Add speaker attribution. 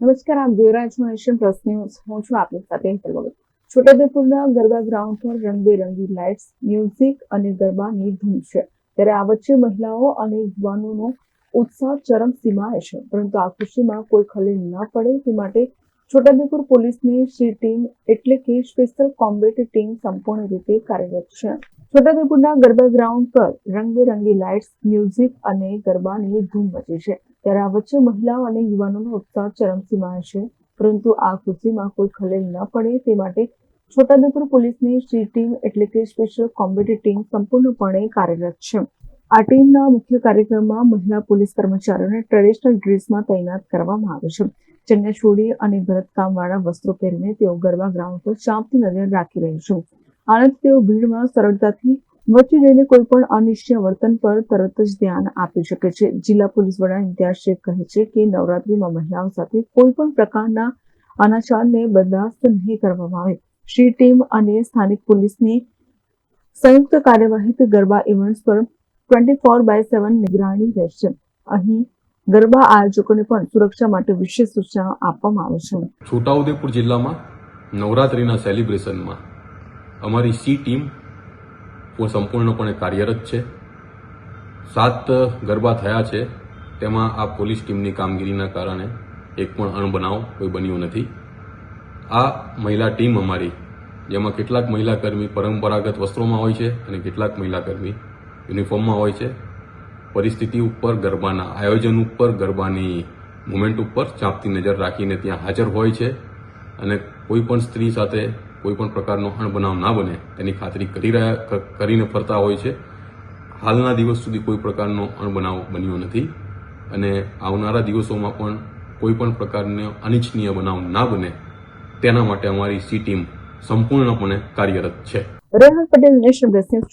Speaker 1: નમસ્કાર, આપ જોઈ રહ્યા એશિયન પ્લસ ન્યૂઝ. હું છું આપની સાથે હેતલ વગર. છોટાઉદેપુરના ગરબા ગ્રાઉન્ડ પર રંગબેરંગી લાઇટ્સ, મ્યુઝિક અને ગરબાની ધૂમ છે. ત્યારે આ વચ્ચે મહિલાઓ અને યુવાનોનો ઉત્સાહ ચરમ સીમાએ છે. પરંતુ આ ખુશીમાં કોઈ ખલેલ ન પડે તે માટે છોટાઉદેપુર પોલીસની સી ટીમ એટલે કે સ્પેશિયલ કોમ્બેટ ટીમ સંપૂર્ણ રીતે કાર્યરત છે. છોટાઉદેપુરના ગરબા ગ્રાઉન્ડ પર રંગબેરંગી લાઇટ્સ, મ્યુઝિક અને ગરબાની ધૂમ મચી છે. ત્યારે આ વચ્ચે મહિલાઓ અને યુવાનોનો ઉત્સાહ ચરમસીમાએ છે. પરંતુ આ ખુશીમાં કોઈ ખલેલ ન પડે તે માટે છોટાઉદેપુર પોલીસની સી ટીમ એટલે કે સ્પેશિયલ કોમ્બેટ ટીમ સંપૂર્ણપણે કાર્યરત છે. આ ટીમના મુખ્ય કાર્યક્રમમાં મહિલા પોલીસ કર્મચારીઓને ટ્રેડિશનલ ડ્રેસમાં તૈનાત કરવામાં આવે છે. ચણિયાચોળી અને ભરતકામવાળા વસ્ત્રો પહેરીને તેઓ ગરબા ગ્રાઉન્ડ પર ચાંપતી નજર રાખી રહી છે. આનાથી તેઓ ભીડમાં સરળતાથી વચ્ચે જઈને કોઈ પણ અનિશ્ચય વર્તન પર તરત જ ધ્યાન આપી શકે છે. જિલ્લા પોલીસ વડા ઇમ્તિયાઝ શેખ કહે છે કે નવરાત્રીમાં મહિલાઓ સાથે કોઈ પણ પ્રકારના અનાચારને બરદાસ્ત નહીં કરવામાં આવે. શ્રી ટીમ અને સ્થાનિક પોલીસની સંયુક્ત કાર્યવાહીથી ગરબા ઇવેન્ટ્સ પર ટ્વેન્ટી ફોર બાય સેવન નિગરાણી રહેશે. અહીં ગરબા આયોજકોને પણ સુરક્ષા માટે વિશેષ સૂચના આપવામાં આવે છે.
Speaker 2: છોટાઉદેપુર જિલ્લામાં નવરાત્રીના સેલિબ્રેશનમાં અમારી સી ટીમ પણ સંપૂર્ણપણે કાર્યરત છે. સાત ગરબા થયા છે. તેમાં આ પોલીસ ટીમની કામગીરીના કારણે એક પણ અણબનાવ કોઈ બન્યો નથી. આ મહિલા ટીમ અમારી, જેમાં કેટલાક મહિલા કર્મી પરંપરાગત વસ્ત્રોમાં હોય છે અને કેટલાક મહિલા કર્મી યુનિફોર્મમાં હોય છે. પરિસ્થિતિ ઉપર, ગરબાના આયોજન ઉપર, ગરબાની મુમેન્ટ ઉપર ચાંપતી નજર રાખીને ત્યાં હાજર હોય છે અને કોઈ પણ સ્ત્રી સાથે કોઈ પણ પ્રકારનો અણબનાવ ના બને, તેની ખાતરી કરી રહ્યા કરીને ફરતા હોય છે. હાલના દિવસ સુધી કોઈ પ્રકારનો અણબનાવ બન્યો નથી અને આવનારા દિવસોમાં પણ કોઈ પણ પ્રકારનો અનિચ્છનીય બનાવ ના બને, તેના માટે અમારી સી ટીમ સંપૂર્ણપણે કાર્યરત છે.
Speaker 1: Rehan Patel, national plus news